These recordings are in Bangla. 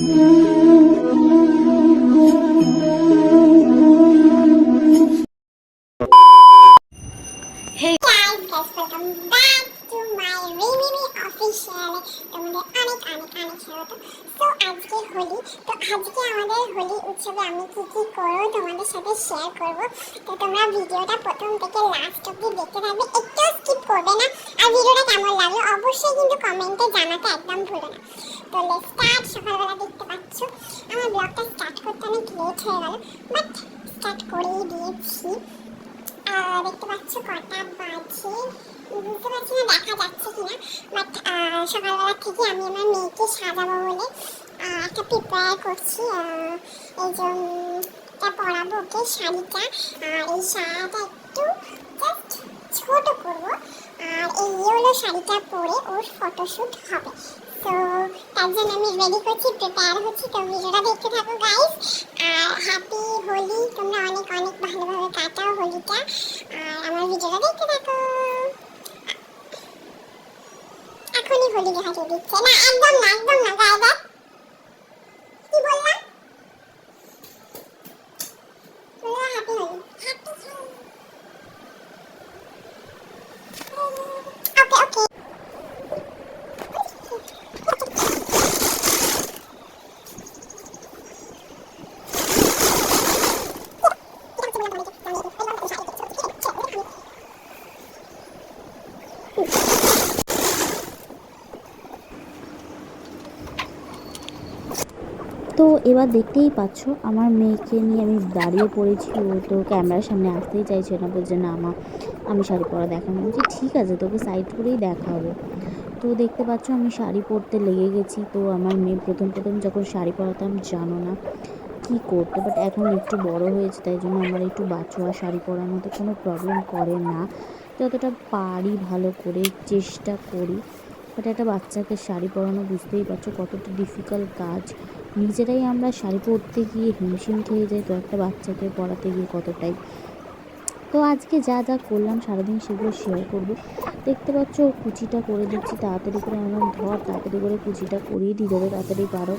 Hey guys, welcome back to my Rimimi official তোমাদের অনেক অনেক অনেক স্বাগত। তো আজকে হোলি তো আজকে আমাদের হোলি উৎসবে আমি কি কি করব তোমাদের সাথে শেয়ার করব। তো তোমরা ভিডিওটা প্রথম কমেন্টে জানাতে একদম ভুলো না। লেট স্টার্ট সকালবেলা দেখতে পাচ্ছ। আমার ব্লগটা স্টার্ট করতে অনেক লেট হয়ে গেল বাট স্টার্ট করেই দিয়েছি। দেখতে পাচ্ছ কটা বাজে। বুঝতে পারছি না দেখা যাচ্ছে কিনা বাট সকালবেলা থেকে আমি আমার মেয়েকে সাজাবো বলে একটা প্রিপেয়ার করছি। এই যে পরাবো ওকে শাড়িটা। আর এই শাড়িটা একটু ছোট করব। আর এই ইয়েলো শাড়িটা পরে ওর ফটোশ্যুট হবে। তার জন্য আমি রেডি করছি প্রিপেয়ার হচ্ছি, তো ভিডিওটা দেখতে থাকো গাইস আর হ্যাপি হোলি, তোমরা অনেক অনেক ভালোভাবে কাটাও হোলিটা। আর আমার ভিডিওটা দেখতে থাকো। এখনই হোলি দেখাতে দিচ্ছে না, একদম না একদম না গায়ে দেখ কি বললাম বললাম happy Holi happy okay okay তো এবার দেখতেই পাচ্ছ, আমার মেয়েকে নিয়ে আমি দাঁড়িয়ে পড়েছি। ও তো ক্যামেরার সামনে আসতেই চাইছে না, বলছে, না আমা আমি শাড়ি পরা দেখাবো। বলছি, ঠিক আছে, তোকে সাইড করেই দেখাবো। তো দেখতে পাচ্ছ, আমি শাড়ি পরতে লেগে গেছি। তো আমার মেয়ে প্রথম প্রথম যখন শাড়ি পরাতাম, জানো না কী করতো? বাট এখন একটু বড় হয়েছে, তাই জন্য আমার একটু বাচ্চা শাড়ি পরানোতে কোনো প্রবলেম করে না। যতটা পারি ভালো করে, চেষ্টা করি। বাট একটা বাচ্চাকে শাড়ি পরানো, বুঝতেই পারছ কতটা ডিফিকাল্ট কাজ। নিজেরাই আমরা শাড়ি পরতে গিয়ে হিমশিম খেয়ে যাই, তো একটা বাচ্চাকে পড়াতে গিয়ে কতটাই। তো আজকে যা যা করলাম সারাদিন সেগুলো শেয়ার করব। দেখতে পাচ্ছ, কুচিটা করে দিচ্ছি, তাড়াতাড়ি করে আমার ধর, তাড়াতাড়ি করে কুচিটা করিয়ে দিয়ে যাবে, তাড়াতাড়ি পারো।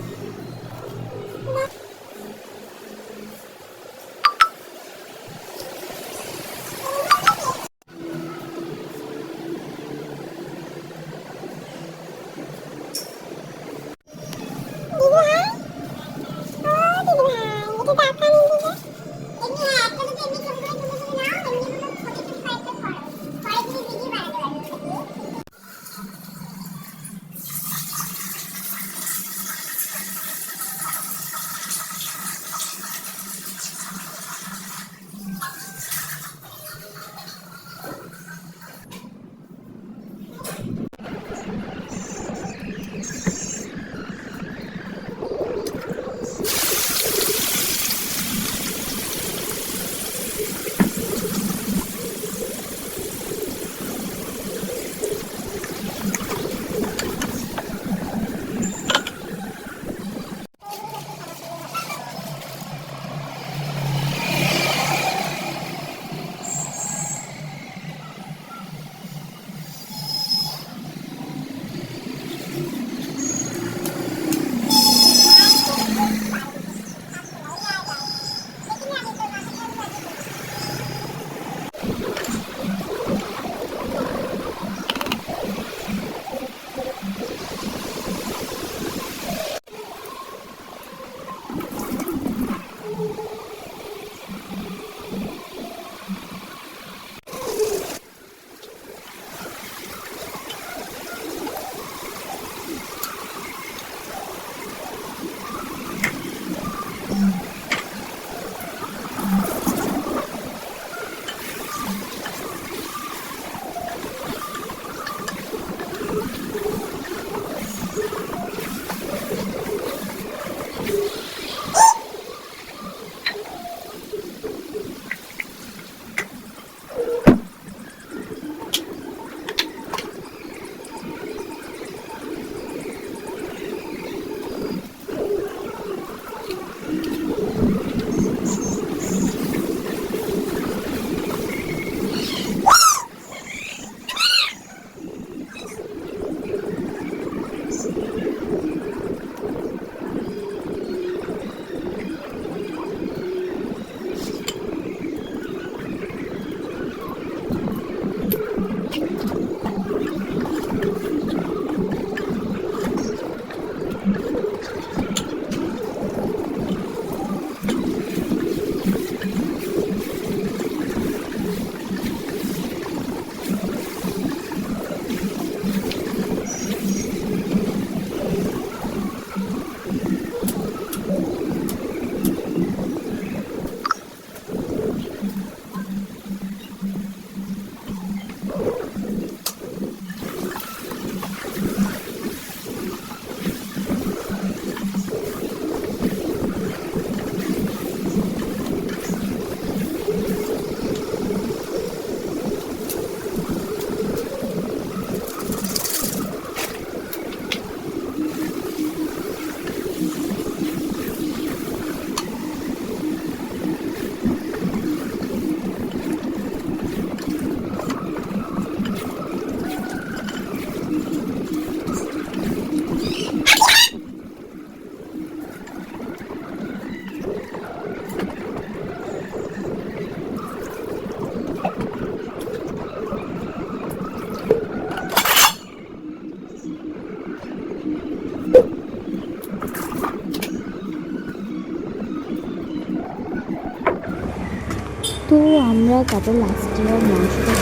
তো আমরা তারপর লাস্টে আর মাংসটা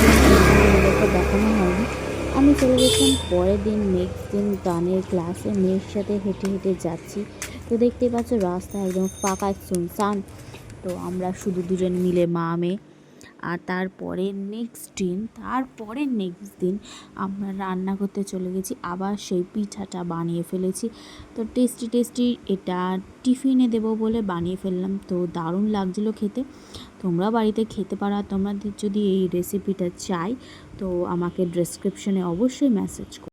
দেখানো হয়নি। আমি চলে গেছিলাম পরের দিন নেক্সট দিন গানের ক্লাসে মেয়ের সাথে হেঁটে হেঁটে যাচ্ছি। তো দেখতে পাচ্ছ রাস্তা একদম ফাঁকা শুনসান তো আমরা শুধু দুজন মিলে মা, মেয়ে। আর তারপরে নেক্সট দিন, তারপরে নেক্সট দিন আমরা রান্না করতে চলে গেছি। আবার সেই পিঠাটা বানিয়ে ফেলেছি। তো টেস্টি টেস্টি এটা টিফিনে দেবো বলে বানিয়ে ফেললাম। তো দারুণ লাগছিল খেতে। তোমরা বাড়িতে খেতে পারো আর তোমাদের যদি এই রেসিপিটা চাই, তো আমাকে ডেসক্রিপশনে অবশ্যই মেসেজ করো।